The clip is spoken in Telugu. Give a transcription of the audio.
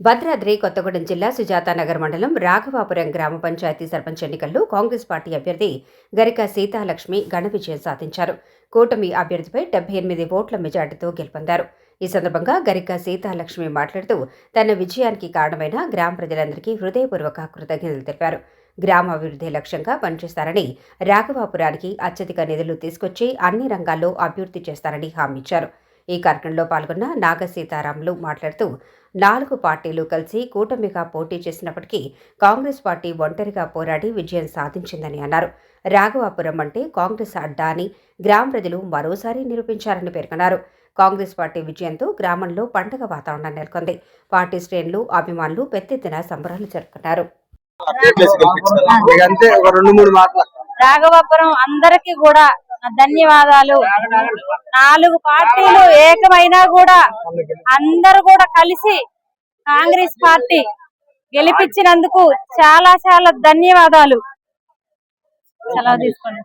భద్రాద్రి కొత్తగూడెం జిల్లా సుజాతానగర్ మండలం రాఘవాపురం గ్రామ పంచాయతీ సర్పంచ్ ఎన్నికల్లో కాంగ్రెస్ పార్టీ అభ్యర్థి గరిక సీతాలక్ష్మి ఘన విజయం సాధించారు. కూటమి అభ్యర్థిపై డెబ్బై ఎనిమిది ఓట్ల మెజార్టీతో గెలుపొందారు. ఈ సందర్భంగా గరిక సీతాలక్ష్మి మాట్లాడుతూ తన విజయానికి కారణమైన గ్రామ ప్రజలందరికీ హృదయపూర్వక కృతజ్ఞతలు తెలిపారు. గ్రామాభివృద్ధి లక్ష్యంగా పనిచేస్తారని రాఘవాపురానికి అత్యధిక నిధులు తీసుకొచ్చి అన్ని రంగాల్లో అభివృద్ధి చేస్తారని హామీ ఇచ్చారు. ఈ కార్యక్రమంలో పాల్గొన్న నాగ సీతారాములు మాట్లాడుతూ నాలుగు పార్టీలు కలిసి కూటమిగా పోటీ చేసినప్పటికీ కాంగ్రెస్ పార్టీ ఒంటరిగా పోరాడి విజయం సాధించిందని అన్నారు. రాఘవాపురం అంటే కాంగ్రెస్ అడ్డా అని గ్రామ ప్రజలు మరోసారి నిరూపించారని పేర్కొన్నారు. కాంగ్రెస్ పార్టీ విజయంతో గ్రామంలో పండగ వాతావరణం నెలకొంది. పార్టీ శ్రేణులు అభిమానులు పెద్దెత్తున సంబరాలు జరుపుకున్నారు. ఇక అంతే ఒక రెండు మూడు మాటలు. రాఘవపురం అందరికి కూడా ధన్యవాదాలు. నాలుగు పార్టీలు ఏకమైనా కూడా అందరు కూడా కలిసి కాంగ్రెస్ పార్టీ గెలిపించినందుకు చాలా చాలా ధన్యవాదాలు. సెలవు తీసుకోండి.